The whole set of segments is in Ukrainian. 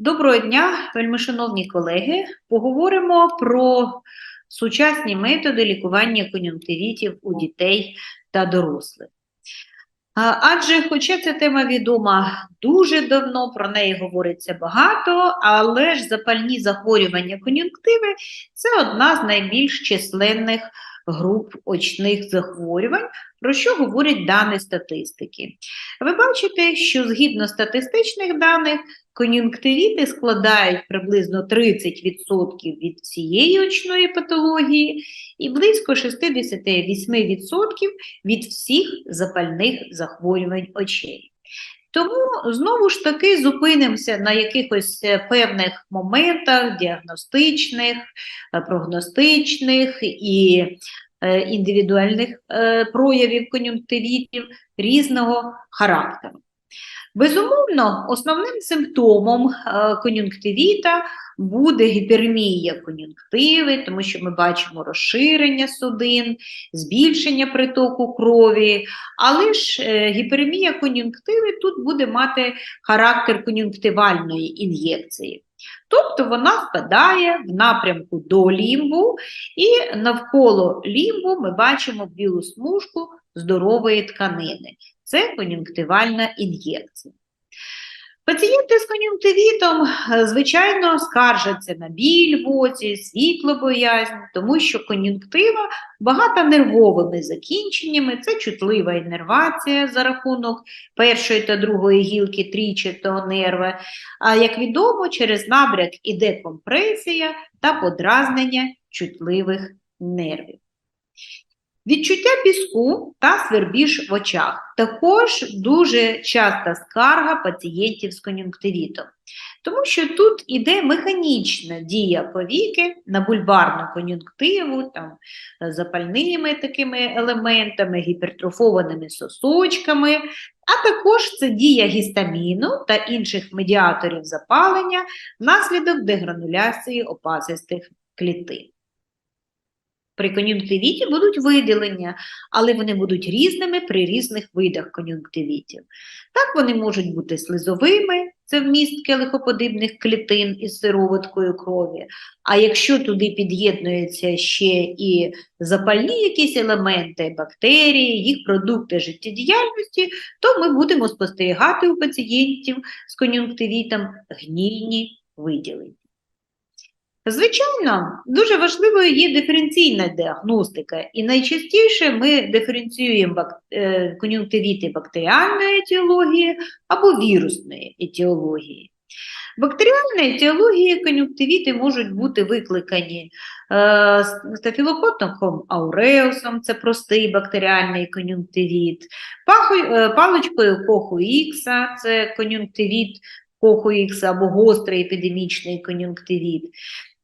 Доброго дня, вельмишановні колеги. Поговоримо про сучасні методи лікування кон'юнктивітів у дітей та дорослих. Адже, хоча ця тема відома дуже давно, про неї говориться багато, але ж запальні захворювання кон'юнктиви це одна з найбільш численних груп очних захворювань, про що говорять дані статистики. Ви бачите, що згідно статистичних даних, кон'юнктивіти складають приблизно 30% від всієї очної патології і близько 68% від всіх запальних захворювань очей. Тому знову ж таки зупинимося на якихось е, певних моментах діагностичних, е, прогностичних і е, індивідуальних проявів кон'юнктивітів різного характеру. Безумовно, основним симптомом е, кон'юнктивіта буде гіпермія кон'юнктиви, тому що ми бачимо розширення судин, збільшення притоку крові, але ж е, гіпермія кон'юнктиви тут буде мати характер кон'юнктивальної ін'єкції. Тобто вона впадає в напрямку до лімбу, і навколо лімбу ми бачимо білу смужку здорової тканини. Це кон'юнктивальна ін'єкція. Пацієнти з кон'юнктивітом, е, звичайно, скаржаться на біль в оці, світлобоязнь, тому що кон'юнктива багата нервовими закінченнями, це чутлива іннервація за рахунок першої та другої гілки трічатого нерва. А як відомо, через набряк іде компресія та подразнення чутливих нервів. Відчуття піску та свербіж в очах. Також дуже часта скарга пацієнтів з кон'юнктивітом, тому що тут іде механічна дія повіки на бульбарну кон'юнктиву, там, запальними такими елементами, гіпертрофованими сосочками, а також це дія гістаміну та інших медіаторів запалення внаслідок дегрануляції опасистих клітин. При кон'юнктивіті будуть виділення, але вони будуть різними при різних видах кон'юнктивітів. Так вони можуть бути слизовими, це вміст келихоподібних клітин із сироваткою крові. А якщо туди під'єднуються ще і запальні якісь елементи, бактерії, їх продукти життєдіяльності, то ми будемо спостерігати у пацієнтів з кон'юнктивітом гнійні виділення. Звичайно, дуже важливою є диференційна діагностика, і найчастіше ми диференціюємо е, кон'юнктивіти бактеріальної етіології або вірусної етіології. Бактеріальної етіології кон'юнктивіти можуть бути викликані е, ауреусом, це простий бактеріальний кон'юнктивіт, е, паличкою коху Х, це кон'юнктивіт Х або гострий епідемічний кон'юнктивіт.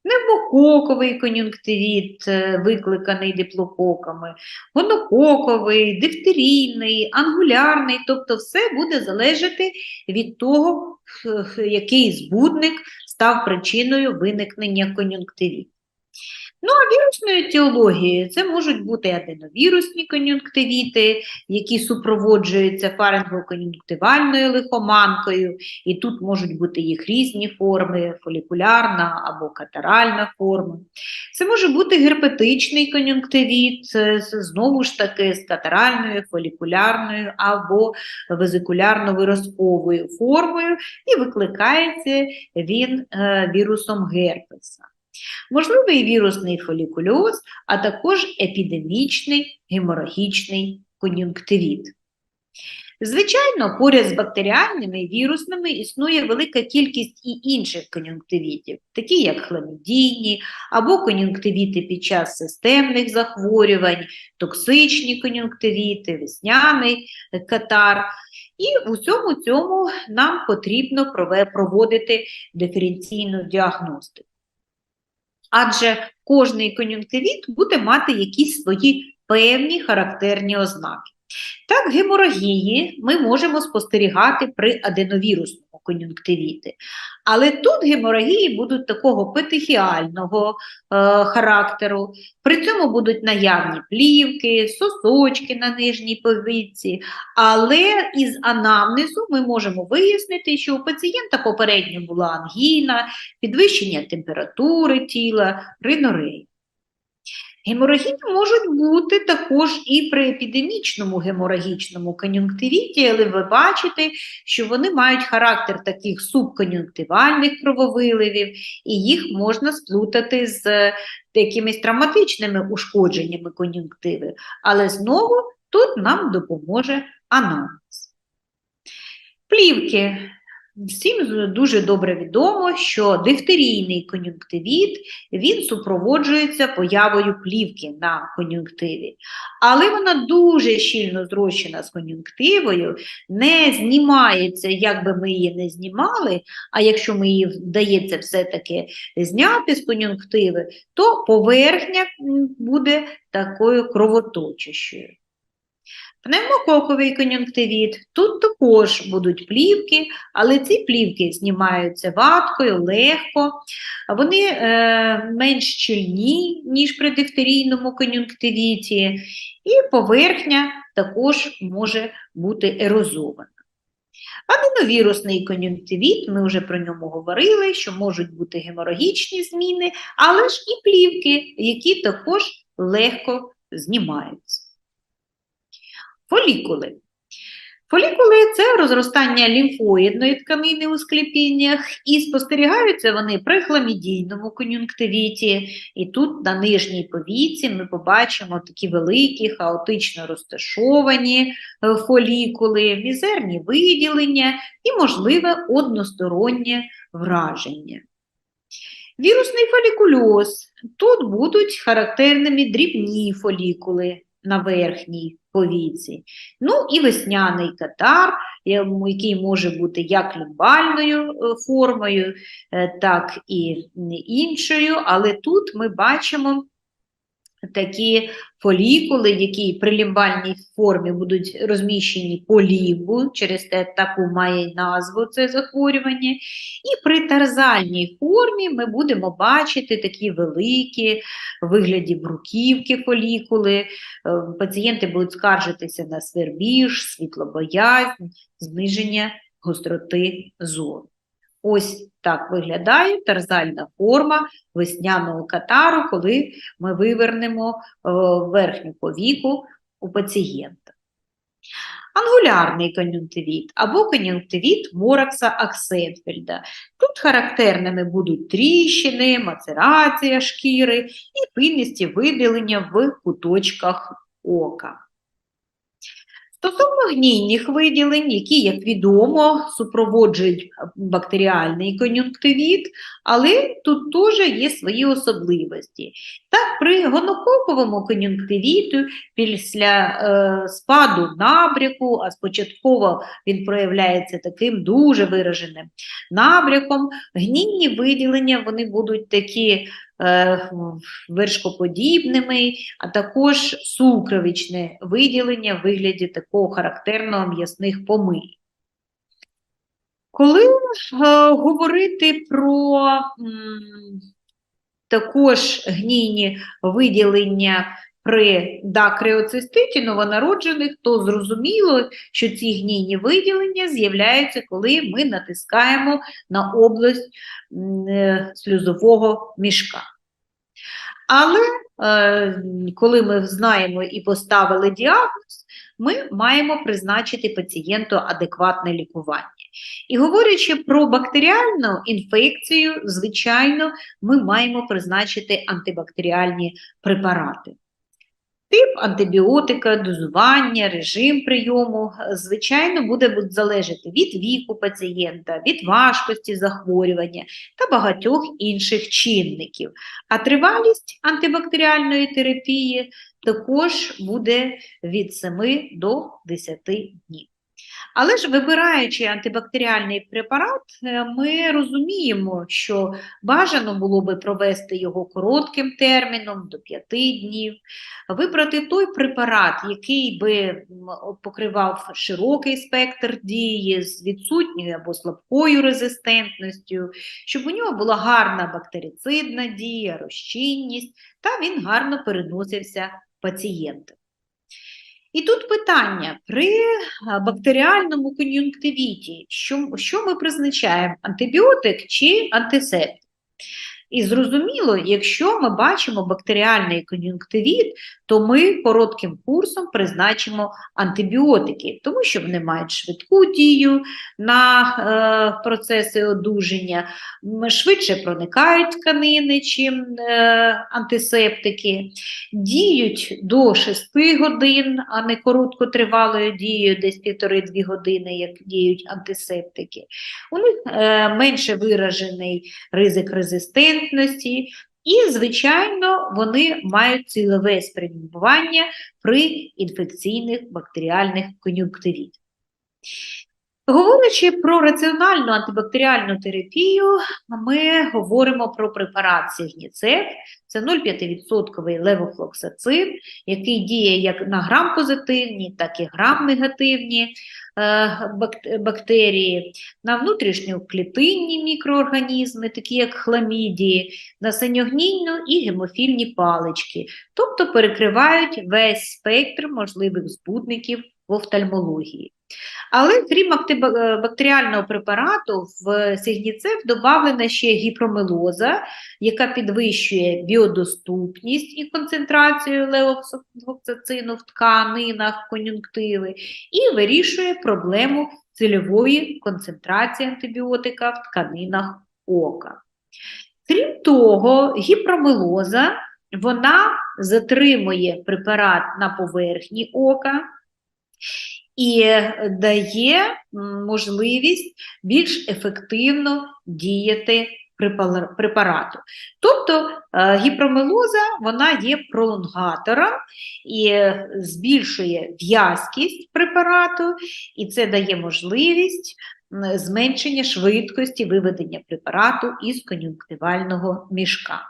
Пневмококовий кон'юнктивіт, е, викликаний диплококами, гонококовий, дифтерійний, ангулярний, тобто все буде залежати від того, який збудник став причиною виникнення кон'юнктивіту. Ну, а вірусною етіологією це можуть бути аденовірусні кон'юнктивіти, які супроводжуються фарингокон'юнктивальною лихоманкою, і тут можуть бути їх різні форми, фолікулярна або катаральна форма. Це може бути герпетичний кон'юнктивіт, знову ж таки, з катаральною, фолікулярною або везикулярно-виразковою формою, і викликається він е, вірусом герпеса. Можливий вірусний фолікульоз, а також епідемічний геморагічний кон'юнктивіт. Звичайно, поряд з бактеріальними і вірусними існує велика кількість і інших кон'юнктивітів, такі як хламідійні або кон'юнктивіти під час системних захворювань, токсичні кон'юнктивіти, весняний катар. І у цьому цьому нам потрібно проводити диференційну діагностику адже кожний кон'юнктивіт буде мати якісь свої певні характерні ознаки. Так, геморагії ми можемо спостерігати при аденовірусному кон'юнктивіти. Але тут геморагії будуть такого петехіального е, характеру, при цьому будуть наявні плівки, сосочки на нижній повіці, але із анамнезу ми можемо вияснити, що у пацієнта попередньо була ангіна, підвищення температури тіла, ринореї. Геморагії можуть бути також і при епідемічному геморагічному кон'юнктивіті, але ви бачите, що вони мають характер таких субкон'юнктивальних крововиливів, і їх можна сплутати з якимись травматичними ушкодженнями кон'юнктиви. Але знову тут нам допоможе аналіз. Плівки. Всім дуже добре відомо, що дифтерійний кон'юнктивіт він супроводжується появою плівки на кон'юнктиві, але вона дуже щільно зрощена з кон'юнктивою, не знімається, як би ми її не знімали, а якщо ми її вдається все-таки зняти з кон'юнктиви, то поверхня буде такою кровоточащою. Пневмококовий кон'юнктивіт. Тут також будуть плівки, але ці плівки знімаються ваткою, легко. Вони е, менш щільні, ніж при дифтерійному кон'юнктивіті, і поверхня також може бути ерозована. Аденовірусний кон'юнктивіт, ми вже про ньому говорили, що можуть бути геморагічні зміни, але ж і плівки, які також легко знімаються. Фолікули. Фолікули це розростання лімфоїдної тканини у склепіннях, і спостерігаються вони при хламідійному кон'юнктивіті. І тут на нижній повіці ми побачимо такі великі, хаотично розташовані е, фолікули, мізерні виділення і можливе одностороннє враження. Вірусний фолікульоз. Тут будуть характерними дрібні фолікули на верхній повіці. Ну і весняний катар, е, який може бути як лімбальною е, формою, е, так і іншою, але тут ми бачимо такі фолікули, які при лімбальній формі будуть розміщені по лімбу, через те таку має назву це захворювання. І при тарзальній формі ми будемо бачити такі великі в вигляді бруківки фолікули. Е, Пацієнти будуть скаржитися на свербіж, світлобоязнь, зниження гостроти зору. Ось так виглядає тарзальна форма весняного катару, коли ми вивернемо е, верхню повіку у пацієнта. Ангулярний кон'юнктивіт або кон'юнктивіт Моракса Аксенфельда. Тут характерними будуть тріщини, мацерація шкіри і пильністі виділення в куточках ока. Стосовно гнійних виділень, які, як відомо, супроводжують бактеріальний кон'юнктивіт, але тут теж є свої особливості. Так, при гонококовому кон'юнктивіту після е, спаду набряку, а спочатково він проявляється таким дуже вираженим набряком, гнійні виділення вони будуть такі вершкоподібними, а також сукровичне виділення в вигляді такого характерного м'ясних помий. Коли е, говорити про також гнійні виділення при дакреоциститі новонароджених, то зрозуміло, що ці гнійні виділення з'являються, коли ми натискаємо на область е, сльозового мішка. Але е, коли ми знаємо і поставили діагноз, ми маємо призначити пацієнту адекватне лікування. І говорячи про бактеріальну інфекцію, звичайно, ми маємо призначити антибактеріальні препарати. Тип антибіотика, дозування, режим прийому, звичайно, буде залежати від віку пацієнта, від важкості захворювання та багатьох інших чинників. А тривалість антибактеріальної терапії також буде від 7 до 10 днів. Але ж вибираючи антибактеріальний препарат, е, ми розуміємо, що бажано було би провести його коротким терміном до 5 днів, вибрати той препарат, який би покривав широкий спектр дії з відсутньою або слабкою резистентністю, щоб у нього була гарна бактерицидна дія, розчинність, та він гарно переносився пацієнтам. І тут питання: при бактеріальному кон'юнктивіті, що, що ми призначаємо: антибіотик чи антисептик? І зрозуміло, якщо ми бачимо бактеріальний кон'юнктивіт, то ми коротким курсом призначимо антибіотики, тому що вони мають швидку дію на е, процеси одужання, швидше проникають тканини, чим е, антисептики, діють до 6 годин, а не короткотривалою дією, десь півтори-дві години, як діють антисептики. У них е, менше виражений ризик резистентності, і, звичайно, вони мають цілове спрямування при інфекційних бактеріальних кон'юнктивітах. Говорячи про раціональну антибактеріальну терапію, ми говоримо про препарат Сігніцеф, це 0,5% левофлоксацин, який діє як на грам-позитивні, так і грам-негативні е, бактерії, на внутрішньоклітинні мікроорганізми, такі як хламідії, на синьогнійну і гемофільні палички, тобто перекривають весь спектр можливих збудників в офтальмології. Але крім е, бактеріального препарату, в сигніцеф додавлена ще гіпромелоза, яка підвищує біодоступність і концентрацію левофлоксацину в тканинах кон'юнктиви і вирішує проблему цільової концентрації антибіотика в тканинах ока. Крім того, гіпромелоза вона затримує препарат на поверхні ока і дає можливість більш ефективно діяти препарату. Тобто е, гіпромелоза вона є пролонгатором і збільшує в'язкість препарату, і це дає можливість зменшення швидкості виведення препарату із кон'юнктивального мішка.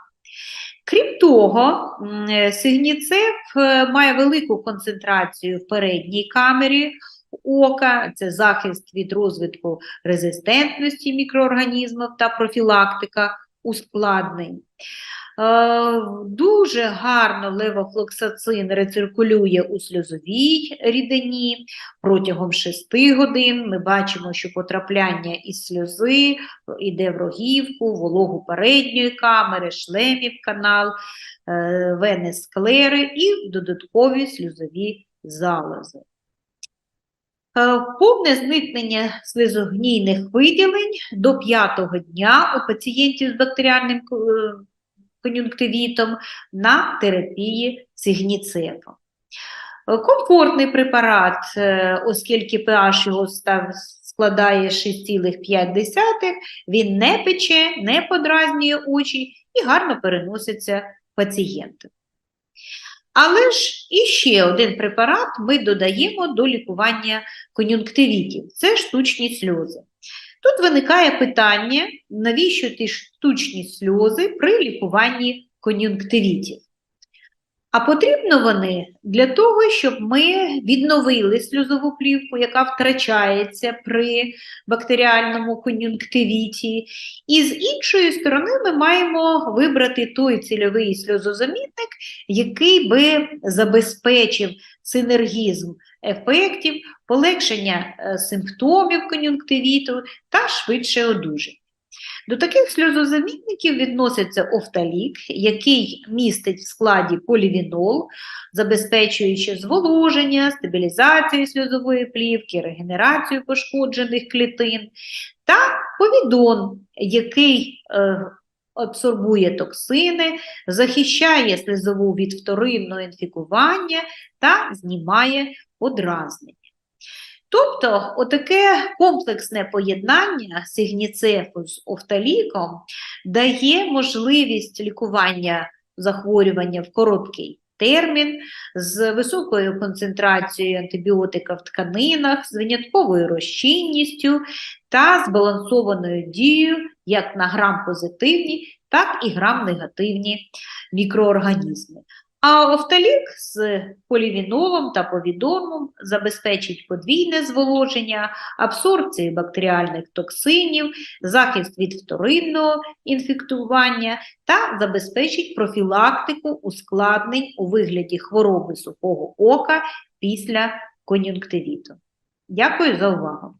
Крім того, е, сигніцеф е, має велику концентрацію в передній камері ока, це захист від розвитку резистентності мікроорганізмів та профілактика ускладнень. Е, Дуже гарно левофлоксацин рециркулює у сльозовій рідині протягом 6 годин. Ми бачимо, що потрапляння із сльози йде в рогівку, вологу передньої камери, шлемів канал, е, вени склери і додаткові сльозові залози. Е, Повне зникнення слизогнійних виділень до п'ятого дня у пацієнтів з бактеріальним е, кон'юнктивітом на терапії сигніцефом. Е, Комфортний препарат, оскільки pH його складає 6,5, він не пече, не подразнює очі і гарно переноситься пацієнтам. Але ж іще один препарат ми додаємо до лікування кон'юнктивітів – це штучні сльози. Тут виникає питання, навіщо ті штучні сльози при лікуванні кон'юнктивітів? А потрібно вони для того, щоб ми відновили сльозову плівку, яка втрачається при бактеріальному кон'юнктивіті. І з іншої сторони ми маємо вибрати той цільовий сльозозамінник, який би забезпечив синергізм ефектів, полегшення е, симптомів кон'юнктивіту та швидше одужання. До таких сльозозамінників відноситься офталік, який містить в складі полівінол, забезпечуючи зволоження, стабілізацію сльозової плівки, регенерацію пошкоджених клітин, та повідон, який е, абсорбує токсини, захищає сльозову від вторинного інфікування та знімає подразнення. Тобто, отаке комплексне поєднання сигніцефу з офталіком дає можливість лікування захворювання в короткий термін з високою концентрацією антибіотика в тканинах, з винятковою розчинністю та збалансованою дією як на грам-позитивні, так і грам-негативні мікроорганізми. А офталік з полівінолом та повідомом забезпечить подвійне зволоження, абсорбцію бактеріальних токсинів, захист від вторинного інфектування та забезпечить профілактику ускладнень у вигляді хвороби сухого ока після кон'юнктивіту. Дякую за увагу!